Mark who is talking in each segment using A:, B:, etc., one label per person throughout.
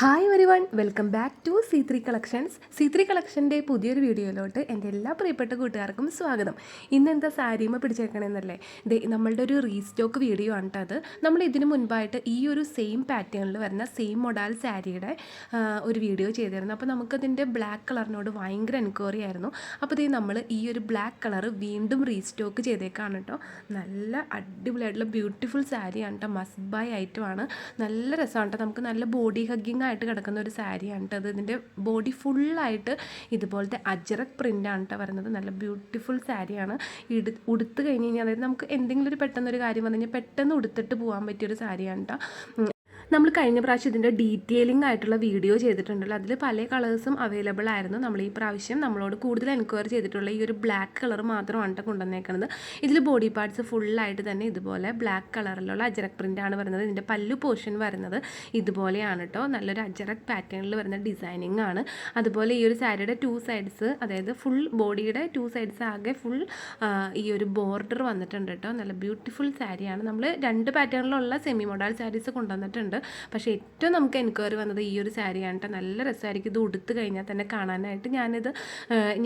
A: Hi every one welcome back to C three collections C three കളക്ഷന്റെ പുതിയൊരു വീഡിയോയിലോട്ട് എന്റെ എല്ലാ പ്രിയപ്പെട്ട കൂട്ടുകാർക്കും സ്വാഗതം. ഇന്ന് എന്താ സാരിമ പിടിച്ചേക്കണമെന്നല്ലേ നമ്മളുടെ ഒരു റീസ്റ്റോക്ക് വീഡിയോ ആണ് അത് നമ്മൾ ഇതിന് മുൻപായിട്ട് ഈ ഒരു സെയിം പാറ്റേണിൽ വരുന്ന സെയിം മൊഡാൽ സാരിയുടെ ഒരു വീഡിയോ ചെയ്തിരുന്നു. അപ്പോൾ നമുക്കതിന്റെ ബ്ലാക്ക് കളറിനോട് ഭയങ്കര എൻക്വയറി ആയിരുന്നു. അപ്പോൾ ദേ നമ്മൾ ഈ ഒരു ബ്ലാക്ക് കളർ വീണ്ടും റീസ്റ്റോക്ക് ചെയ്തേക്കാണ് കേട്ടോ നല്ല അടിപൊളിയായിട്ടുള്ള ബ്യൂട്ടിഫുൾ സാരിയാണ് കേട്ടോ മസ്റ്റ് ബൈ ഐറ്റമാണ് നല്ല രസമാണ് കേട്ടോ നമുക്ക് നല്ല ബോഡി ഹഗ്ഗിങ് ആയിട്ട് കിടക്കുന്ന ഒരു സാരിയാണ് കേട്ടോ അത്. ഇതിന്റെ ബോഡി ഫുള്ളായിട്ട് ഇതുപോലത്തെ അജറക് പ്രിന്റാണ് കേട്ടോ വരുന്നത്. നല്ല ബ്യൂട്ടിഫുൾ സാരിയാണ്. ഇടു ഉടുത്ത് കഴിഞ്ഞ് കഴിഞ്ഞാൽ അതായത് നമുക്ക് എന്തെങ്കിലും ഒരു പെട്ടെന്നൊരു കാര്യം വന്നു കഴിഞ്ഞാൽ പെട്ടെന്ന് ഉടുത്തിട്ട് പോകാൻ പറ്റിയൊരു സാരിയാണ് കേട്ടോ. നമ്മൾ കഴിഞ്ഞ പ്രാവശ്യം ഇതിന്റെ ഡീറ്റെയിലിംഗ് ആയിട്ടുള്ള വീഡിയോ ചെയ്തിട്ടുണ്ടല്ലോ. അതിൽ പല കളേഴ്സും അവൈലബിൾ ആയിരുന്നു. നമ്മൾ ഈ പ്രാവശ്യം നമ്മളോട് കൂടുതൽ എൻക്വയറി ചെയ്തിട്ടുള്ള ഈ ഒരു ബ്ലാക്ക് കളർ മാത്രമാണ് കേട്ടോ കൊണ്ടുവന്നേക്കുന്നത് ഇതിൽ ബോഡി പാർട്സ് ഫുള്ളായിട്ട് തന്നെ ഇതുപോലെ ബ്ലാക്ക് കളറിലുള്ള അജറക് പ്രിന്റാണ് വരുന്നത്. ഇതിന്റെ പല്ലു പോർഷൻ വരുന്നത് ഇതുപോലെയാണ് കേട്ടോ നല്ലൊരു അജറക് പാറ്റേണിൽ വരുന്ന ഡിസൈനിങ് ആണ്. അതുപോലെ ഈ ഒരു സാരിയുടെ ടു സൈഡ്സ് അതായത് ഫുൾ ബോഡിയുടെ ടു സൈഡ്സ് ആകെ ഫുൾ ഈ ഒരു ബോർഡർ വന്നിട്ടുണ്ട് കേട്ടോ നല്ല ബ്യൂട്ടിഫുൾ സാരിയാണ് നമ്മൾ രണ്ട് പാറ്റേണിലുള്ള സെമി മോഡൽ സാരീസ് കൊണ്ടുവന്നിട്ടുണ്ട്. പക്ഷേ ഏറ്റവും നമുക്ക് എൻക്വയറി വന്നത് ഈ ഒരു സാരിയാണ് നല്ല രസമായിരിക്കും ഇത് ഉടുത്ത് കഴിഞ്ഞാൽ തന്നെ കാണാനായിട്ട്. ഞാനിത്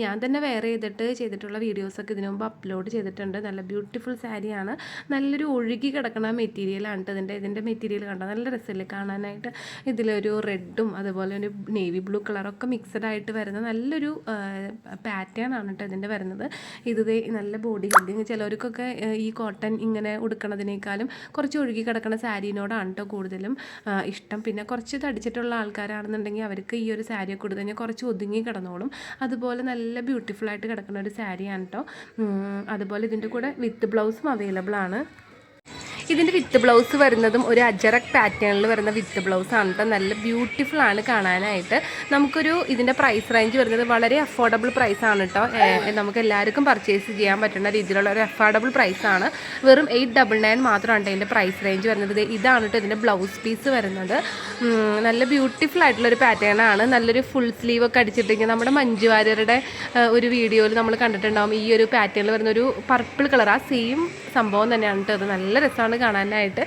A: ഞാൻ തന്നെ വെയർ ചെയ്തിട്ട് ചെയ്തിട്ടുള്ള വീഡിയോസൊക്കെ ഇതിനു മുമ്പ് അപ്ലോഡ് ചെയ്തിട്ടുണ്ട്. നല്ല ബ്യൂട്ടിഫുൾ സാരിയാണ് നല്ലൊരു ഒഴുകി കിടക്കുന്ന മെറ്റീരിയലാണ് കേട്ടോ ഇതിന്റെ ഇതിന്റെ മെറ്റീരിയൽ കണ്ടോ? നല്ല രസമില്ലേ കാണാനായിട്ട്? ഇതിലൊരു റെഡും അതുപോലെ ഒരു നേവി ബ്ലൂ കളറൊക്കെ മിക്സഡ് ആയിട്ട് വരുന്ന നല്ലൊരു പാറ്റേൺ ആണ് കേട്ടോ ഇതിന്റെ വരുന്നത്. ഇത് നല്ല ബോഡി ഹെഡിങ് ചിലവർക്കൊക്കെ ഈ കോട്ടൺ ഇങ്ങനെ ഉടുക്കണതിനേക്കാളും കുറച്ച് ഒഴുകി കിടക്കുന്ന സാരീനോടാണ് കേട്ടോ കൂടുതലും ഇഷ്ടം. പിന്നെ കുറച്ച് തടിച്ചിട്ടുള്ള ആൾക്കാരാണെന്നുണ്ടെങ്കിൽ അവർക്ക് ഈ ഒരു സാരിയൊക്കെ കൊടുത്തു കഴിഞ്ഞാൽ കുറച്ച് ഒതുങ്ങി കിടന്നോളും. അതുപോലെ നല്ല ബ്യൂട്ടിഫുൾ ആയിട്ട് കിടക്കുന്ന ഒരു സാരിയാണ് കേട്ടോ അതുപോലെ ഇതിന്റെ കൂടെ വിത്ത് ബ്ലൗസും അവൈലബിൾ ആണ്. ഇതിന്റെ വിത്ത് ബ്ലൗസ് വരുന്നതും ഒരു അജറക് പാറ്റേണിൽ വരുന്ന വിത്ത് ബ്ലൗസ് ആണ് കേട്ടോ നല്ല ബ്യൂട്ടിഫുൾ ആണ് കാണാനായിട്ട്. നമുക്കൊരു ഇതിന്റെ പ്രൈസ് റേഞ്ച് വരുന്നത് വളരെ അഫോർഡബിൾ പ്രൈസ് ആണ് കേട്ടോ നമുക്ക് എല്ലാവർക്കും പർച്ചേസ് ചെയ്യാൻ പറ്റുന്ന രീതിയിലുള്ള ഒരു അഫോർഡബിൾ പ്രൈസ് ആണ്. വെറും എയ്റ്റ് ഡബിൾ നയൻ മാത്രമാണ് ഇതിന്റെ പ്രൈസ് റേഞ്ച് വരുന്നത്. ഇതാണ് കേട്ടോ ഇതിന്റെ ബ്ലൗസ് പീസ് വരുന്നത്. നല്ല ബ്യൂട്ടിഫുൾ ആയിട്ടുള്ള ഒരു പാറ്റേൺ ആണ്. നല്ലൊരു ഫുൾ സ്ലീവ് ഒക്കെ അടിച്ചിട്ടെങ്കിൽ നമ്മുടെ മഞ്ജു വാര്യരുടെ ഒരു വീഡിയോയിൽ നമ്മൾ കണ്ടിട്ടുണ്ടാകും ഈ ഒരു പാറ്റേണിൽ വരുന്ന ഒരു പർപ്പിൾ കളർ ആ സെയിം സംഭവം തന്നെയാണ് കേട്ടോ അത് നല്ല രസമാണ് കാണാനായിട്ട്.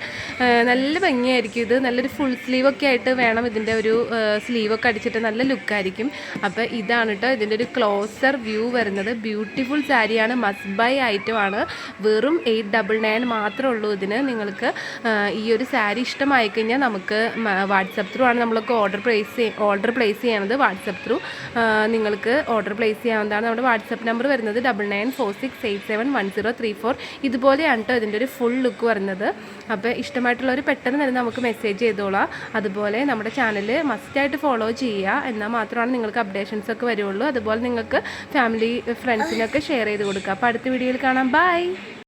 A: നല്ല ഭംഗിയായിരിക്കും ഇത്. നല്ലൊരു ഫുൾ സ്ലീവ് ഒക്കെ ആയിട്ട് വേണം ഇതിന്റെ ഒരു സ്ലീവൊക്കെ അടിച്ചിട്ട് നല്ല ലുക്കായിരിക്കും അപ്പോൾ ഇതാണ് കേട്ടോ ഇതിന്റെ ഒരു ക്ലോസർ വ്യൂ വരുന്നത്. ബ്യൂട്ടിഫുൾ സാരിയാണ് മസ്റ്റ് ബൈ ഐറ്റം ആണ്. വെറും എയ്റ്റ് ഡബിൾ നയൻ മാത്രമേ ഉള്ളൂ ഇതിന്. നിങ്ങൾക്ക് ഈ ഒരു സാരി ഇഷ്ടമായി കഴിഞ്ഞാൽ നമുക്ക് വാട്സപ്പ് ത്രൂ ആണ് നമ്മളൊക്കെ ഓർഡർ പ്ലേസ് ഓർഡർ പ്ലേസ് ചെയ്യണത് വാട്സപ്പ് ത്രൂ നിങ്ങൾക്ക് ഓർഡർ പ്ലേസ് ചെയ്യാവുന്നതാണ് നമ്മുടെ വാട്സപ്പ് നമ്പർ വരുന്നത് double nine four six eight seven one zero three four ഇതുപോലെയാണ് കേട്ടോ ഇതിന്റെ ഒരു ഫുൾ ലുക്ക് വരുന്നത് അപ്പോൾ ഇഷ്ടമായിട്ടുള്ളവർ പെട്ടെന്ന് തന്നെ നമുക്ക് മെസ്സേജ് ചെയ്തോളാം. അതുപോലെ നമ്മുടെ ചാനൽ മസ്റ്റായിട്ട് ഫോളോ ചെയ്യുക. എന്നാൽ മാത്രമാണ് നിങ്ങൾക്ക് അപ്ഡേഷൻസ് ഒക്കെ വരുള്ളൂ. അതുപോലെ നിങ്ങൾക്ക് ഫാമിലി ഫ്രണ്ട്സിനൊക്കെ ഷെയർ ചെയ്ത് കൊടുക്കുക. അപ്പോൾ അടുത്ത വീഡിയോയിൽ കാണാം. ബൈ